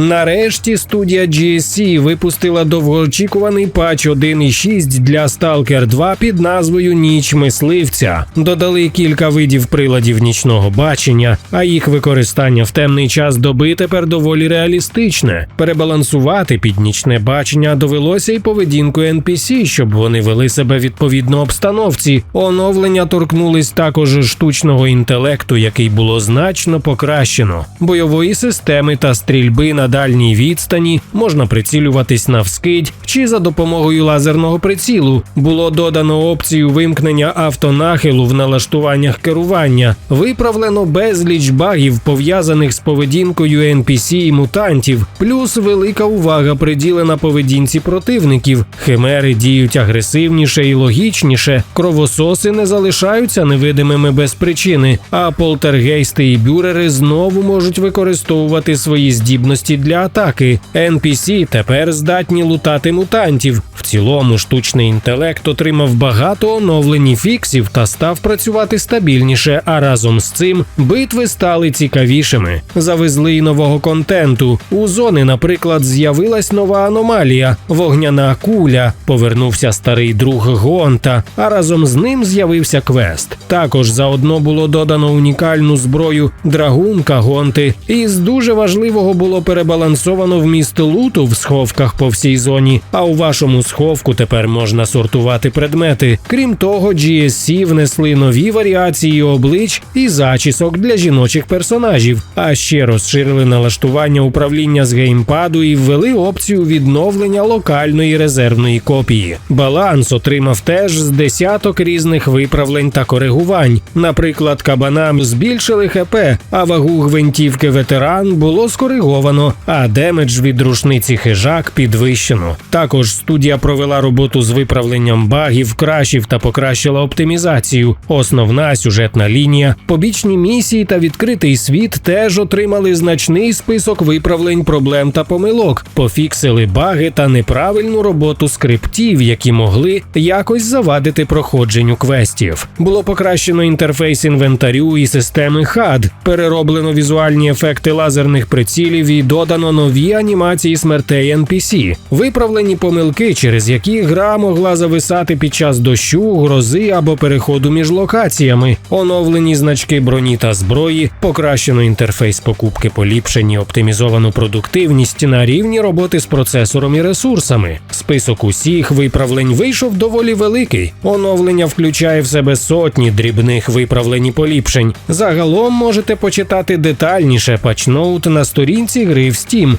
Нарешті студія GSC випустила довгоочікуваний патч 1.6 для Stalker 2 під назвою Ніч мисливця. Додали кілька видів приладів нічного бачення, а їх використання в темний час доби тепер доволі реалістичне. Перебалансувати під нічне бачення довелося й поведінку NPC, щоб вони вели себе відповідно обстановці. Оновлення торкнулись також штучного інтелекту, який було значно покращено, бойової системи та стрільби на дальній відстані можна прицілюватись навскидь чи за допомогою лазерного прицілу. Було додано опцію вимкнення автонахилу в налаштуваннях керування, виправлено безліч багів, пов'язаних з поведінкою NPC і мутантів, плюс велика увага приділена поведінці противників. Химери діють агресивніше і логічніше, кровососи не залишаються невидимими без причини, а полтергейсти і бюрери знову можуть використовувати свої здібності для атаки. NPC тепер здатні лутати мутантів. В цілому штучний інтелект отримав багато оновлень і фіксів та став працювати стабільніше. А разом з цим битви стали цікавішими. Завезли й нового контенту. У зони, наприклад, з'явилась нова аномалія вогняна куля. Повернувся старий друг Гонта, а разом з ним з'явився квест. Також заодно було додано унікальну зброю драгунка Гонти. І з дуже важливого було перебалансовано вміст луту в сховках по всій зоні. А у вашому сховку тепер можна сортувати предмети. Крім того, GSC внесли нові варіації облич і зачісок для жіночих персонажів, а ще розширили налаштування управління з геймпаду і ввели опцію відновлення локальної резервної копії. Баланс отримав теж з десяток різних виправлень та коригувань. Наприклад, кабанам збільшили ХП, а вагу гвинтівки ветеран було скориговано, а демедж від рушниці хижак підвищено. Також студія провела роботу з виправленням багів, крашів та покращила оптимізацію. Основна сюжетна лінія, побічні місії та відкритий світ теж отримали значний список виправлень проблем та помилок, пофіксили баги та неправильну роботу скриптів, які могли якось завадити проходженню квестів. Було покращено інтерфейс інвентарю і системи HUD, перероблено візуальні ефекти лазерних прицілів і додано нові анімації смертей NPC, виправлені помилки, через які гра могла зависати під час дощу, грози або переходу між локаціями, оновлені значки броні та зброї, покращено інтерфейс покупки, поліпшені оптимізовану продуктивність на рівні роботи з процесором і ресурсами. Список усіх виправлень вийшов доволі великий. Оновлення включає в себе сотні дрібних виправлень і поліпшень. Загалом можете почитати детальніше патчноут на сторінці гри в Steam.